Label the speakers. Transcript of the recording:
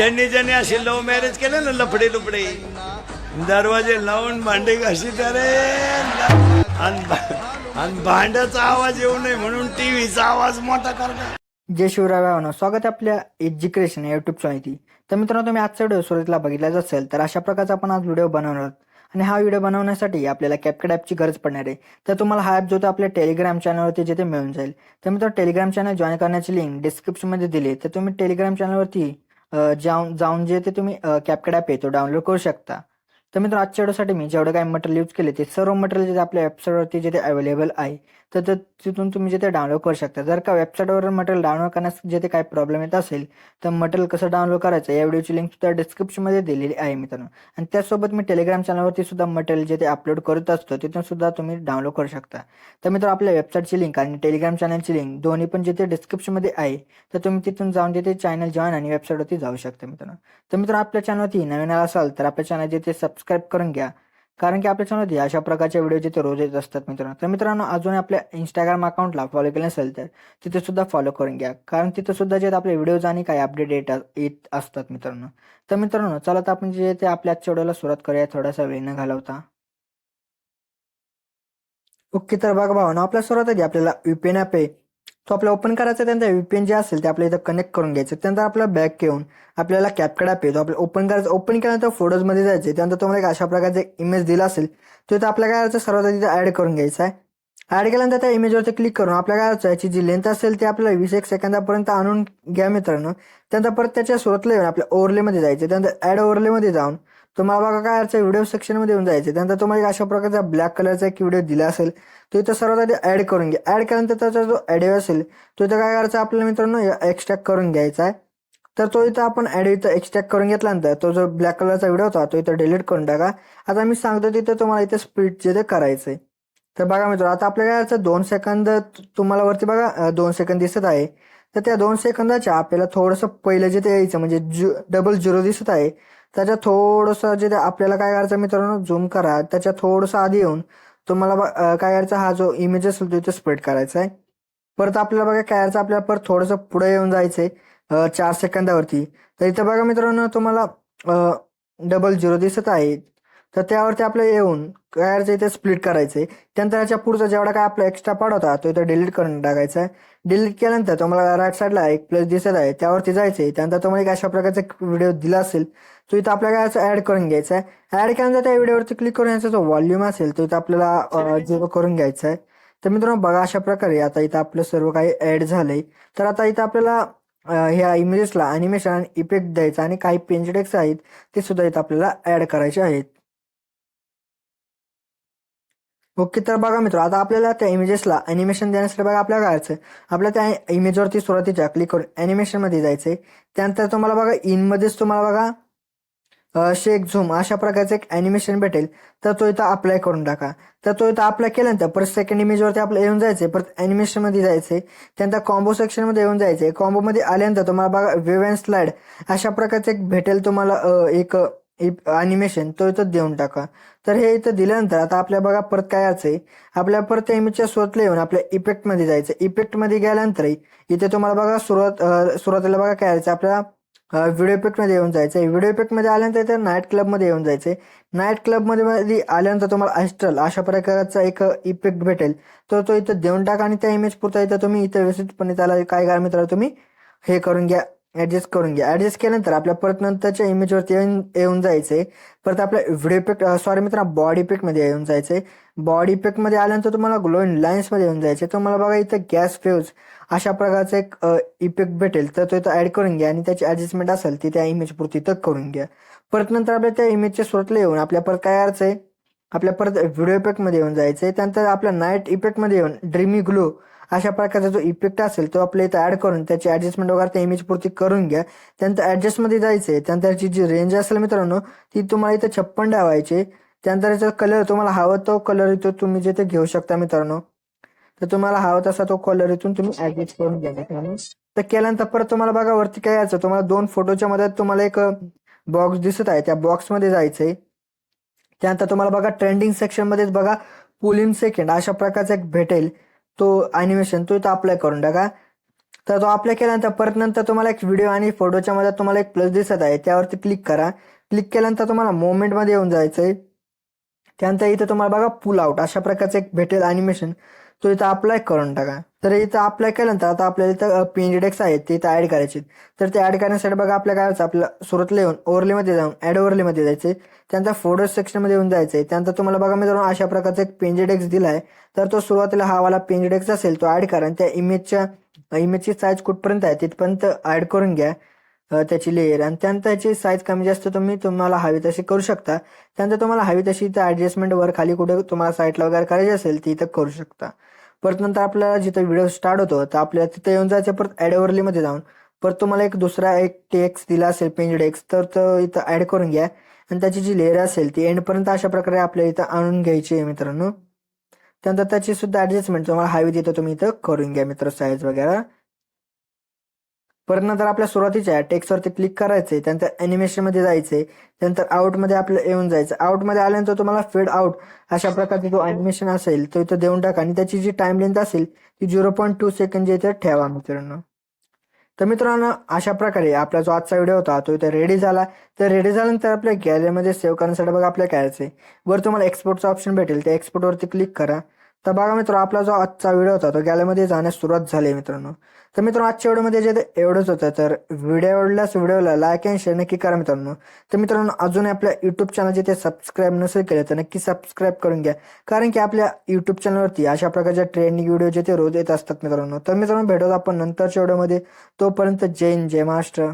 Speaker 1: ज्यांनी ज्यांनी असे लव्ह मॅरेज केले ना लफडे लुपडे दरवाजे लावून भांडे घाशी रे आणि भांड्याचा आवाज येऊ नये म्हणून टीव्हीचा आवाज मोठा करणार
Speaker 2: जय शिवराय भावना स्वागत आहे आपल्या एज्युकेशन या युट्यूब चॅनलची तर मित्रांनो तुम्ही आजचा व्हिडिओ सुरुवातीला बघितलाच असेल तर अशा प्रकारचा आपण आज व्हिडिओ बनवणार आहोत. आणि हा व्हिडिओ बनवण्यासाठी आपल्याला कॅपकट ॲपची गरज पडणार आहे. तर तुम्हाला हा ॲप जो तो आपल्या टेलिग्राम चॅनलवरती जिथे मिळून जाईल. तर मित्रांनो टेलिग्राम चॅनल जॉईन करण्याची लिंक डिस्क्रिप्शनमध्ये दिली तर तुम्ही टेलिग्राम चॅनलवरती जाऊन जाऊन जे ते तुम्ही कॅपकॅड ॲप आहे तो डाउनलोड करू शकता. तर मित्र आजच्या व्हिडिओसाठी मी जेवढं काही मटेरियल यूज केले ते सर्व मटेरियल जे आपल्या वेबसाईटवरती जे ते अवेलेबल आहे तर ते तिथून तुम्ही जे ते डाउनलोड करू शकता. जर का वेबसाईटवर मटेरियल डाउनलोड करण्यास जे ते काही प्रॉब्लेम येत असेल तर मटेरियल कसं डाउनलोड करायचं या व्हिडिओची लिंक सुद्धा डिस्क्रिप्शनमध्ये दिलेली आहे मित्रांनो. आणि त्यासोबत मी टेलिग्राम चॅनलवरती सुद्धा मटेरियल जे ते अपलोड करत असतो तिथून सुद्धा तुम्ही डाउनलोड करू शकता. तर मित्र आपल्या वेबसाईटची लिंक आणि टेलिग्राम चॅनलची लिंक दोन्ही पण जिथे डिस्क्रिप्शनमध्ये आहे तर तुम्ही तिथून जाऊन तिथे चॅनल जॉईन आणि वेबसाईटवरती जाऊ शकता मित्रांनो. तर मित्र आपल्या चॅनलवरती नवीन आला असाल तर आपल्या चॅनल जिथे सबस्क्राईब करून घ्या. कारण की आपल्या चॅनलवरती अशा प्रकारच्या व्हिडिओ जिथे रोज येत असतात मित्रांनो. तर मित्रांनो अजून आपल्या इंस्टाग्राम अकाउंटला फॉलो केलं नसेल तर तिथे सुद्धा फॉलो करून घ्या. कारण तिथे सुद्धा जे आपले व्हिडिओज आणि काही अपडेट येत येत असतात मित्रांनो. तर मित्रांनो चला तर आपण जे ते आपल्या आजच्या व्हिडिओला सुरुवात करूया थोडासा वेळ न घालवता. ओके तर बघा भावना आपल्या सुरुवात आधी आपल्याला युपीएन ॲप आहे तो आपला ओपन करायचा त्यानंतर VPN जे असेल ते आपल्या इथं कनेक्ट करून घ्यायचं त्यानंतर आपला बॅक घेऊन आपल्याला कॅपकड ॲप आहे तो आपल्याला ओपन करायचं ओपन केल्यानंतर फोटोजमध्ये जायचे. त्यानंतर तुम्हाला एक अशा प्रकारचा इमेज दिला असेल तो इथं आपल्या काय करायचं सर्वात आधी ॲड करून घ्यायचा आहे. ॲड केल्यानंतर त्या इमेजवरती क्लिक करून आपल्या काय याची जी लेंथ असेल ती आपल्याला वीस एक सेकंदापर्यंत आणून घ्या मित्रांनो. त्यानंतर परत त्याच्या सुरतला येऊन आपल्या ओव्हरलेमध्ये जायचं त्यानंतर ॲड ओव्हरलेमध्ये जाऊन तुम्हाला बघा काय याचं व्हिडिओ सेक्शनमध्ये येऊन जायचं. त्यानंतर तुम्हाला एक अशा प्रकारचा ब्लॅक कलरचा एक व्हिडिओ दिला असेल. तो इथं सर्वात आधी ॲड करून घ्या. ॲड केल्यानंतर त्याचा जो ॲडिओ असेल तो इथं काय करायचा आपल्याला मित्रांनो एक्स्ट्रॅक्ट करून घ्यायचा आहे. तर तो इथं आपण ॲड इथं एक्स्ट्रॅक्ट करून घेतल्यानंतर तो जो ब्लॅक कलरचा व्हिडिओ होता तो इथं डिलीट करून टाका. आता मी सांगतो तिथं तुम्हाला इथे स्पीड जे ते करायचं आहे तर बघा मित्र आता आपल्याला काय करायचं दोन सेकंद तुम्हाला वरती बघा दोन सेकंद दिसत आहे. तर त्या दोन सेकंदाच्या आपल्याला थोडंसं पहिलं जे ते यायचं म्हणजे जु डबल झिरो दिसत आहे. त्याच्या थोडंसं जे आपल्याला काय करायचं मित्रांनो झूम करा. त्याच्या थोडंसं आधी येऊन तुम्हाला ब- काय करायचं हा जो इमेज असेल तो स्प्रेड करायचा आहे. परत आपल्याला बघा काय करायचं आपल्याला परत थोडंसं पुढे येऊन जायचंय आहे चार सेकंदावरती. तर इथं बघा मित्रांनो तुम्हाला डबल झिरो दिसत आहे. तर त्यावरती आपलं येऊन काय करायचं इथे स्प्लिट करायचंय. त्यानंतर याच्या पुढचा जेवढा काय आपला एक्स्ट्रा पार्ट होता तो इथं डिलीट करून टाकायचा. आहे डिलीट केल्यानंतर तुम्हाला राईट साईडला एक प्लस दिसत आहे त्यावरती जायचंय. त्यानंतर तुम्हाला एक अशा प्रकारचा व्हिडिओ दिला असेल तो इथं आपल्याला काय ऍड करून घ्यायचा आहे. ऍड केल्यानंतर त्या व्हिडिओवरती क्लिक करून याचा जो व्हॉल्यूम असेल तो इथं आपल्याला झिरो करून घ्यायचा आहे. तर मित्रांनो बघा अशा प्रकारे आता इथं आपलं सर्व काही ऍड झालंय. तर आता इथं आपल्याला ह्या इमेजेसला अॅनिमेशन आणि इफेक्ट द्यायचा आणि काही पेंचडेक्स आहेत ते सुद्धा इथं आपल्याला ऍड करायचे आहेत. ओके तर बघा मित्र आता आपल्याला त्या इमेजेसला ॲनिमेशन देण्यासाठी बघा आपल्याला करायचं आपल्या त्या इमेजवरती सुरुवातीच्या क्लिक करून अॅनिमेशनमध्ये जायचंय. त्यानंतर तुम्हाला बघा इनमध्येच तुम्हाला बघा शेक झूम अशा प्रकारचं एक ॲनिमेशन भेटेल. तर तो इथं अप्लाय करून टाका. तर तो इथं अप्लाय केल्यानंतर परत सेकंड इमेजवरती आपलं येऊन जायचंय परत अॅनिमेशनमध्ये जायचंय. त्यानंतर कॉम्बो सेक्शनमध्ये येऊन जायचंय. कॉम्बोमध्ये आल्यानंतर तुम्हाला बघा वेव अँड स्लाइड अशा प्रकारचं एक भेटेल तुम्हाला एक अॅनिमेशन तो इथं देऊन टाका. तर हे इथं दिल्यानंतर आता आपल्या बघा परत काय आहे? आपल्या परत त्या इमेजच्या स्वतःला येऊन आपल्या इफेक्टमध्ये जायचं. इफेक्टमध्ये गेल्यानंतर इथे तुम्हाला बघा सुरुवात सुरुवातीला बघा काय यायचं? आपल्याला व्हिडिओ इफेक्टमध्ये येऊन जायचं व्हिडिओ इफेक्टमध्ये आल्यानंतर इथे नाईट क्लबमध्ये येऊन जायचंय नाईट क्लबमध्ये आल्यानंतर तुम्हाला अस्ट्रल अशा प्रकारचा एक इफेक्ट भेटेल. तर तो इथं देऊन टाका आणि त्या इमेज पुरता इथं तुम्ही इथं व्यवस्थितपणे त्याला काय करा मित्रांनो तुम्ही हे करून घ्या. ऍडजस्ट करून घ्या. ऍडजस्ट केल्यानंतर आपल्या परत नंतरच्या इमेजवरती येऊन येऊन जायचंय परत आपल्या व्हिडिओ इफेक्ट सॉरी मित्र बॉडी इफेक्टमध्ये येऊन जायचंय बॉडी इफेक्टमध्ये आल्यानंतर तुम्हाला ग्लोईन लाईन्समध्ये येऊन जायचे. तुम्हाला बघा इथं गॅस फ्यूज अशा प्रकारचा एक इफेक्ट भेटेल. तर तो इथं ऍड करून घ्या आणि त्याची ऍडजस्टमेंट असेल ती त्या इमेज पुरती इथं करून घ्या. परत नंतर आपल्या त्या इमेजच्या स्रोतला येऊन आपल्या परत काय अर्थ आहे? आपल्या परत व्हिडिओ इफेक्टमध्ये येऊन जायचंय. त्यानंतर आपल्या नाईट इफेक्टमध्ये येऊन ड्रीमी ग्लो अशा प्रकारचा जो इफेक्ट असेल तो आपल्या इथं ऍड करून त्याची ऍडजस्टमेंट वगैरे त्या इमेज पुरती करून घ्या. त्यानंतर ऍडजस्टमध्ये जायचं जायचंय. त्यानंतरची जी रेंज असेल मित्रांनो ती तुम्हाला इथं छप्पन डावायची त्यानंतर याचा कलर तुम्हाला हवा तो कलर इथं तुम्ही जिथे घेऊ शकता मित्रांनो. तर तुम्हाला हवा तसा तो कलर इथून तुम्ही ऍडजस्ट करून घ्या मित्रांनो. तर केल्यानंतर परत तुम्हाला बघा वरती काय यायचं. तुम्हाला दोन फोटोच्या मध्ये तुम्हाला एक बॉक्स दिसत आहे. त्या बॉक्समध्ये जायचंय. त्यानंतर तुम्हाला बघा ट्रेंडिंग सेक्शन मध्येच बघा पुल सेकंड अशा प्रकारचं एक भेटेल. तो अॅनिमेशन तो इथं अप्लाय करून टाका. तर तो अप्लाय केल्यानंतर परत नंतर तुम्हाला एक व्हिडिओ आणि फोटोच्या मध्ये तुम्हाला एक प्लस दिसत आहे. त्यावरती क्लिक करा. क्लिक केल्यानंतर तुम्हाला मोमेंटमध्ये येऊन जायचंय. त्यानंतर इथं तुम्हाला बघा पुल आउट अशा प्रकारचं एक भेटेल अॅनिमेशन तो इथं अप्लाय करून टाका. तर इथं अप्लाय केल्यानंतर आता आपल्याला इथं पिंजडेक्स आहेत ते इथं ऍड करायचे तर ते ऍड करण्यासाठी बघा आपल्या काय व्हायचं आपलं सुरतला येऊन ओरलीमध्ये जाऊन ऍड ओव्हरलीमध्ये जायचे त्यानंतर फोटो सेक्शनमध्ये येऊन जायचंय. त्यानंतर तुम्हाला बघा मित्रांनो अशा प्रकारचा एक पिंजीडेक्स दिला आहे तर तो सुरुवातीला हा वाला पेंजेडेक्स असेल तो ऍड करा आणि त्या इमेजच्या इमेजची साईज कुठपर्यंत आहे तिथपर्यंत ऍड करून घ्या. त्याची लेअर आणि त्यानंतर त्याची साईज कमी जास्त तुम्ही तुम्हाला हवी तशी करू शकता. त्यानंतर तुम्हाला हवी तशी इथं ऍडजस्टमेंट वर खाली कुठे तुम्हाला साईटला वगैरे करायची असेल ती इथं करू शकता. परत नंतर आपल्याला जिथं व्हिडिओ स्टार्ट होतो तर आपल्याला तिथं येऊन जायचं परत ऍडमध्ये जाऊन. परत तुम्हाला एक दुसरा एक टेक्स दिला असेल पेंज डेक्स तर तो इथं ऍड करून घ्या. आणि त्याची जी लेअर असेल ती एंडपर्यंत अशा प्रकारे आपल्याला इथं आणून घ्यायची आहे मित्रांनो. त्यानंतर त्याची सुद्धा ऍडजस्टमेंट तुम्हाला हवी तिथं तुम्ही इथं करून घ्या मित्र साईज वगैरे. परत नंतर आपल्या सुरुवातीच्या टेक्स्टवरती क्लिक करायचे त्यानंतर अॅनिमेशन जायचे त्यानंतर आउटमध्ये आपलं येऊन जायचं. आउटमध्ये आल्यानंतर तुम्हाला फेड आउट अशा प्रकारचे जो अॅनिमेशन असेल तो इथं देऊन टाका. आणि त्याची जी टाइम लेंथ असेल ती झिरो पॉईंट टू सेकंड इथे ठेवा मित्रांनो. तर मित्रांनो अशा प्रकारे आपला जो आजचा व्हिडिओ होता तो इथे रेडी झाला. तर रेडी झाल्यानंतर आपल्या गॅलरीमध्ये सेव्ह करण्यासाठी बघा आपल्या करायचंय वर तुम्हाला एक्सपोर्टचा ऑप्शन भेटेल. त्या एक्सपोर्टवरती क्लिक करा. तर बघा मित्र आपला जो आजचा व्हिडिओ होता तो गॅलरीमध्ये जाण्यास सुरुवात झाली मित्रांनो. तर मित्रांनो आजच्या व्हिडिओमध्ये जे एवढंच होतं तर व्हिडिओ आवडल्यास व्हिडिओला लाईक अँड शेअर नक्की करा मित्रांनो. तर मित्रांनो अजून आपल्या युट्यूब चॅनलचे ते सबस्क्राईब नसेल केले तर नक्की सबस्क्राईब करून घ्या. कारण की आपल्या युट्यूब चॅनलवरती अशा प्रकारच्या ट्रेंडिंग व्हिडिओ जे ते रोज येत असतात मित्रांनो. तर मित्रांनो भेटतो आपण नंतरच्या व्हिडिओमध्ये. तोपर्यंत जय हिंद जय महाराष्ट्र.